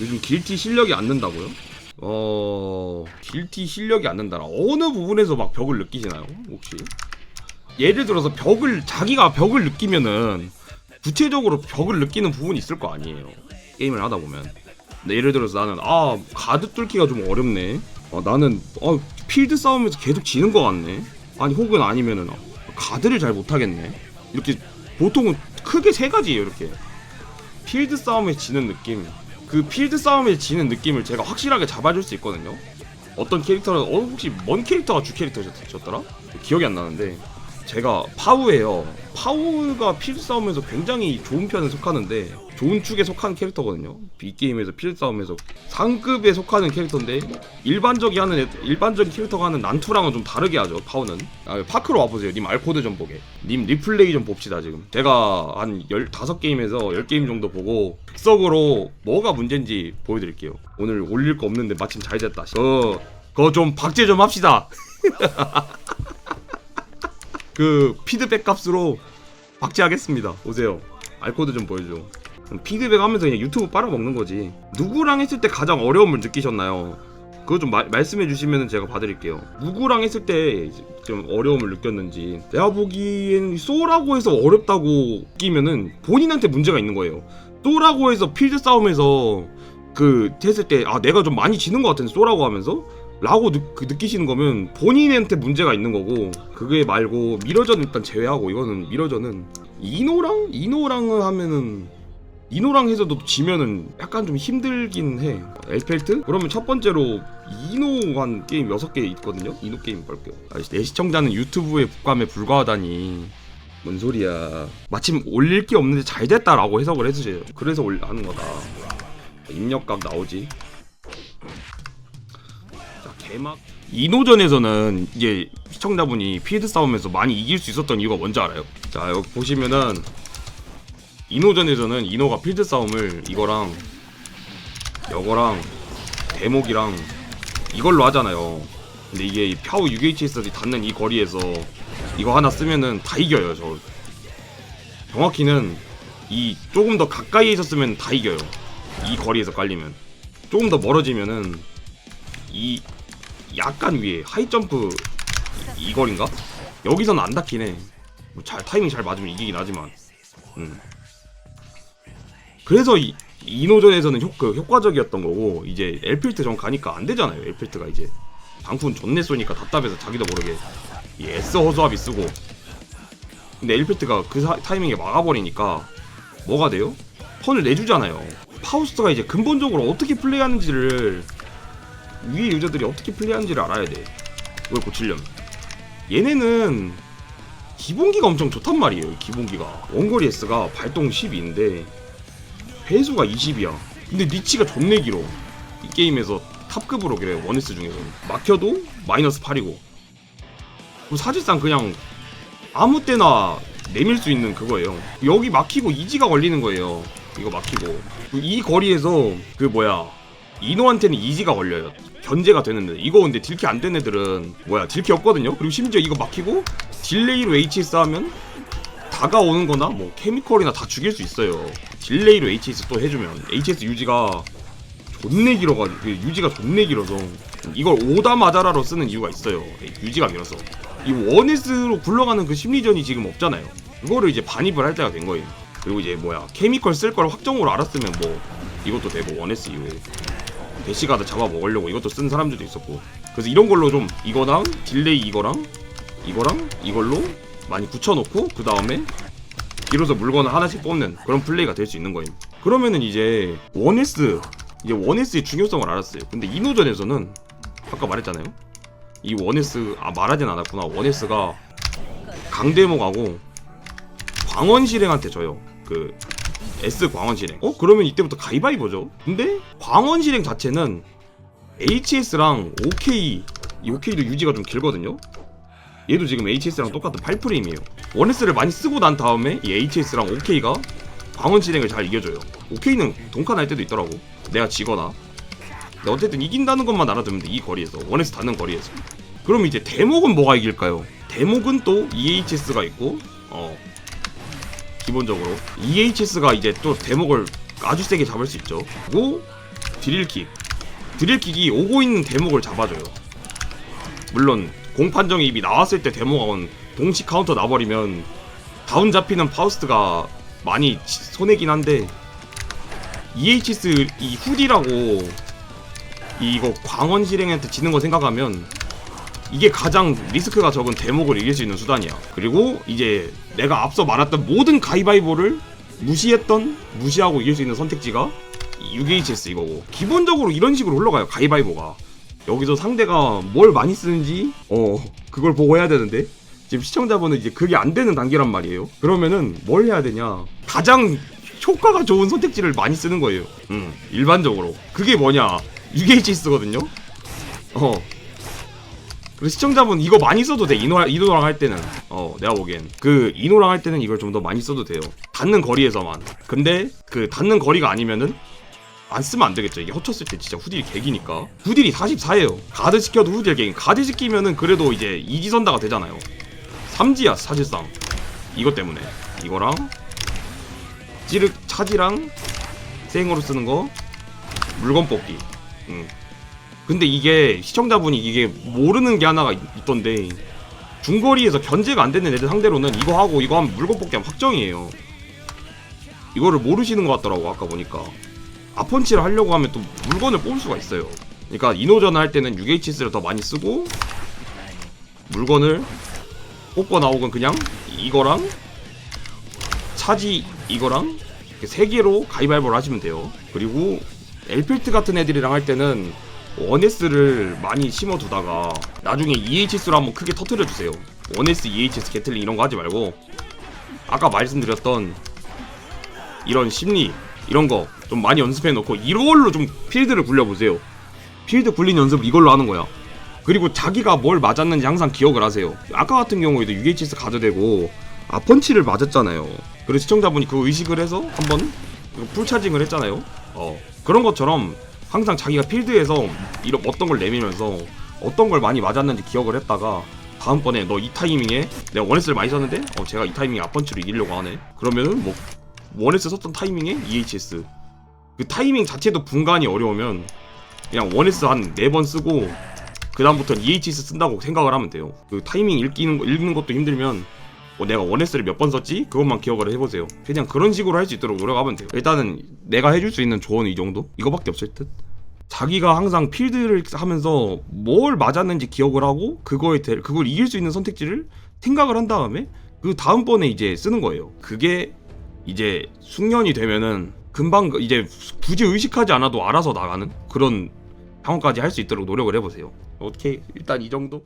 요즘 길티 실력이 안 는다고요? 어 길티 실력이 안 는다라. 어느 부분에서 막 벽을 느끼시나요 혹시? 예를 들어서 벽을 자기가 벽을 느끼면은 구체적으로 벽을 느끼는 부분이 있을 거 아니에요. 게임을 하다 보면. 근데 예를 들어서 나는 아 가드 뚫기가 좀 어렵네. 어, 나는 어, 필드 싸움에서 계속 지는 것 같네. 아니 혹은 아니면은 어, 가드를 잘 못하겠네. 이렇게 보통은 크게 세 가지예요 이렇게. 필드 싸움에 지는 느낌 그 필드 싸움에 지는 느낌을 제가 확실하게 잡아줄 수 있거든요. 어떤 캐릭터는 어 혹시 뭔 캐릭터가 주 캐릭터셨더라? 기억이 안 나는데 제가 파우예요. 파우가 필드 싸움에서 굉장히 좋은 편에 속하는데 좋은 축에 속하는 캐릭터거든요. 이 게임에서 필드 싸움에서 상급에 속하는 캐릭터인데 일반적이 하는 애- 일반적인 캐릭터가 하는 난투랑은 좀 다르게 하죠 파우는. 아, 파크로 와 보세요. 님 알코드 좀 보게. 님 리플레이 좀 봅시다 지금. 제가 한 15게임에서 10게임 정도 보고 특석으로 뭐가 문제인지 보여 드릴게요. 오늘 올릴 거 없는데 마침 잘 됐다. 그 그거 좀 박제 좀 합시다 그 피드백 값으로 박제하겠습니다. 오세요. 알코드 좀 보여줘. 피드백 하면서 그냥 유튜브 빨아먹는 거지. 누구랑 했을 때 가장 어려움을 느끼셨나요? 그거 좀 마- 말씀해 주시면 제가 봐드릴게요. 누구랑 했을 때 좀 어려움을 느꼈는지. 내가 보기엔 소라고 해서 어렵다고 느끼면은 본인한테 문제가 있는 거예요. 소라고 해서 필드 싸움에서 그 했을 때 아 내가 좀 많이 지는 것 같은데 소라고 하면서 라고 느, 그 느끼시는 거면 본인한테 문제가 있는 거고 그게 말고 미러전 일단 제외하고 이거는 미러전은 이노랑 이노랑 하면은 이노랑 해서도 지면은 약간 좀 힘들긴 해. 엘펠트? 그러면 첫 번째로 이노 한 게임 6개 있거든요. 이노 게임 볼게요. 아, 내 시청자는 유튜브에 국감에 불과하다니. 뭔 소리야. 마침 올릴 게 없는데 잘 됐다라고 해석을 해주세요. 그래서 올 하는 거다. 입력값 나오지. 이노전에서는 이제 시청자분이 필드 싸움에서 많이 이길 수 있었던 이유가 뭔지 알아요? 자, 여기 보시면은 이노전에서는 이노가 필드 싸움을 이거랑 이거랑 대목이랑 이걸로 하잖아요. 근데 이게 이 펴우 UHS들이 닿는 이 거리에서 이거 하나 쓰면은 다 이겨요. 저 정확히는 이 조금 더 가까이에 있었으면 다 이겨요. 이 거리에서 깔리면 조금 더 멀어지면은 이 약간 위에 하이 점프 이, 이 거리인가? 여기서는 안 닿긴 해. 뭐 잘 타이밍 잘 맞으면 이기긴 하지만. 음. 그래서 이 이노전에서는 효, 그 효과적이었던 거고 이제 엘필트 전 가니까 안 되잖아요. 엘필트가 이제 방풍 존내 쏘니까 답답해서 자기도 모르게 이 S 허수아비 쓰고 근데 엘필트가 그 사- 타이밍에 막아버리니까 뭐가 돼요? 턴을 내주잖아요. 파우스트가 이제 근본적으로 어떻게 플레이하는지를 위에 유저들이 어떻게 플레이하는지를 알아야 돼. 이걸 고치려면 얘네는 기본기가 엄청 좋단 말이에요. 기본기가 원거리 S가 발동 12인데 회수가 20이야. 근데 리치가 존내 길어. 이 게임에서 탑급으로 그래 원S 중에서 막혀도 마이너스 8이고. 사실상 그냥 아무 때나 내밀 수 있는 그거예요. 여기 막히고 이지가 걸리는 거예요. 이거 막히고 이 거리에서 그 뭐야 이노한테는 이지가 걸려요. 견제가 되는데 이거 근데 딜캐 안된 애들은 뭐야 딜캐 없거든요. 그리고 심지어 이거 막히고 딜레이로 HS 하면 다가오는 거나 뭐 케미컬이나 다 죽일 수 있어요. 딜레이로 HS 또 해주면 HS 유지가 존내 길어가지고 그 유지가 존내 길어서 이걸 오다 마자라로 쓰는 이유가 있어요. 유지가 길어서 이 원S로 굴러가는 그 심리전이 지금 없잖아요. 그거를 이제 반입을 할 때가 된 거예요. 그리고 이제 뭐야 케미컬 쓸 걸 확정으로 알았으면 뭐 이것도 되고 원S 이후에 대시가드 잡아 먹으려고 이것도 쓴 사람들도 있었고 그래서 이런 걸로 좀 이거랑 딜레이 이거랑 이거랑 이걸로 많이 붙여놓고 그 다음에 뒤로서 물건을 하나씩 뽑는 그런 플레이가 될 수 있는 거임. 그러면은 이제 원S 이제 원S의 중요성을 알았어요. 근데 이노전에서는 아까 말했잖아요. 이 원S 아 말하진 않았구나. 원S가 강대목하고 광원 실행한테 져요. 그 S 광원 실행. 어 그러면 이때부터 가위바위보죠. 근데 광원 실행 자체는 HS랑 OK 이 OK도 유지가 좀 길거든요. 얘도 지금 HS랑 똑같은 8프레임이에요. 원S를 많이 쓰고 난 다음에 이 HS랑 OK가 광원 실행을 잘 이겨줘요. OK는 동카 날 때도 있더라고. 내가 지거나. 근데 어쨌든 이긴다는 것만 알아두면 돼. 이 거리에서 원S 닿는 거리에서. 그럼 이제 대목은 뭐가 이길까요? 대목은 또 EHS가 있고 어 기본적으로. EHS가 이제 또 대목을 아주 세게 잡을 수 있죠. 그리고 드릴킥. 드릴킥이 오고 있는 대목을 잡아줘요. 물론 공판정이 이미 나왔을 때 데모가 동시 카운터 나버리면 다운 잡히는 파우스트가 많이 치- 손해긴 한데 EHS 이 후디라고 이거 광원 실행한테 지는 거 생각하면 이게 가장 리스크가 적은 대목을 이길 수 있는 수단이야. 그리고 이제 내가 앞서 말했던 모든 가위바위보를 무시했던 무시하고 이길 수 있는 선택지가 이 UHS 이거고. 기본적으로 이런 식으로 흘러가요 가위바위보가. 여기서 상대가 뭘 많이 쓰는지 어 그걸 보고 해야 되는데. 지금 시청자분은 이제 그게 안 되는 단계란 말이에요. 그러면은 뭘 해야 되냐? 가장 효과가 좋은 선택지를 많이 쓰는 거예요. 음 일반적으로. 그게 뭐냐? UHS거든요. 어 그래서 시청자분 이거 많이 써도 돼. 이노 이노랑 할 때는. 어 내가 보기엔. 그 이노랑 할 때는 이걸 좀 더 많이 써도 돼요. 닿는 거리에서만. 근데 그 닿는 거리가 아니면은 안 쓰면 안 되겠죠. 이게 허쳤을 때 진짜 후딜이 개기니까. 후딜이 44예요. 가드 시켜도 후딜 개기 가드 시키면은 그래도 이제 이지선다가 되잖아요. 3지야 사실상. 이것 때문에. 이거랑 찌르 차지랑 생으로 쓰는 거. 물건 뽑기. 음. 근데 이게 시청자분이 이게 모르는 게 하나가 있- 있던데 중거리에서 견제가 안 되는 애들 상대로는 이거 하고 이거 하면 물건 뽑기 하면 확정이에요. 이거를 모르시는 것 같더라고 아까 보니까. 아펀치를 하려고 하면 또 물건을 뽑을 수가 있어요. 그러니까 이노전 할 때는 UHS를 더 많이 쓰고 물건을 뽑고 나오건 그냥 이거랑 차지 이거랑 이렇게 세 개로 가위바위보를 하시면 돼요. 그리고 엘필트 같은 애들이랑 할 때는 원S를 많이 심어두다가 나중에 EHS로 한번 크게 터트려 주세요. 원S, EHS, 게틀링 이런 거 하지 말고 아까 말씀드렸던 이런 심리 이런 거 좀 많이 연습해 놓고 이걸로 좀 필드를 굴려 보세요. 필드 굴린 연습을 이걸로 하는 거야. 그리고 자기가 뭘 맞았는지 항상 기억을 하세요. 아까 같은 경우에도 UHS 가드되고 아 펀치를 맞았잖아요. 그래서 시청자분이 그 의식을 해서 한번 풀 차징을 했잖아요. 어 그런 것처럼 항상 자기가 필드에서 이런 어떤 걸 내밀면서 어떤 걸 많이 맞았는지 기억을 했다가 다음번에 너 이 타이밍에 내가 원에스를 많이 썼는데? 어 제가 이 타이밍에 앞펀치로 이기려고 하네. 그러면은 뭐 원에스 썼던 타이밍에 EHS 그 타이밍 자체도 분간이 어려우면 그냥 원에스 한 네 번 쓰고 그 다음부터는 EHS 쓴다고 생각을 하면 돼요. 그 타이밍 읽기는 거- 읽는 것도 힘들면 어, 내가 원에스를 몇 번 썼지? 그것만 기억을 해보세요. 그냥 그런 식으로 할 수 있도록 노력하면 돼요. 일단은 내가 해줄 수 있는 조언은 이 정도? 이거밖에 없을 듯? 자기가 항상 필드를 하면서 뭘 맞았는지 기억을 하고 그거에 대, 그걸 이길 수 있는 선택지를 생각을 한 다음에 그 다음번에 이제 쓰는 거예요. 그게 이제 숙련이 되면은 금방 그 이제 굳이 의식하지 않아도 알아서 나가는 그런 상황까지 할 수 있도록 노력을 해보세요. 오케이 일단 이 정도.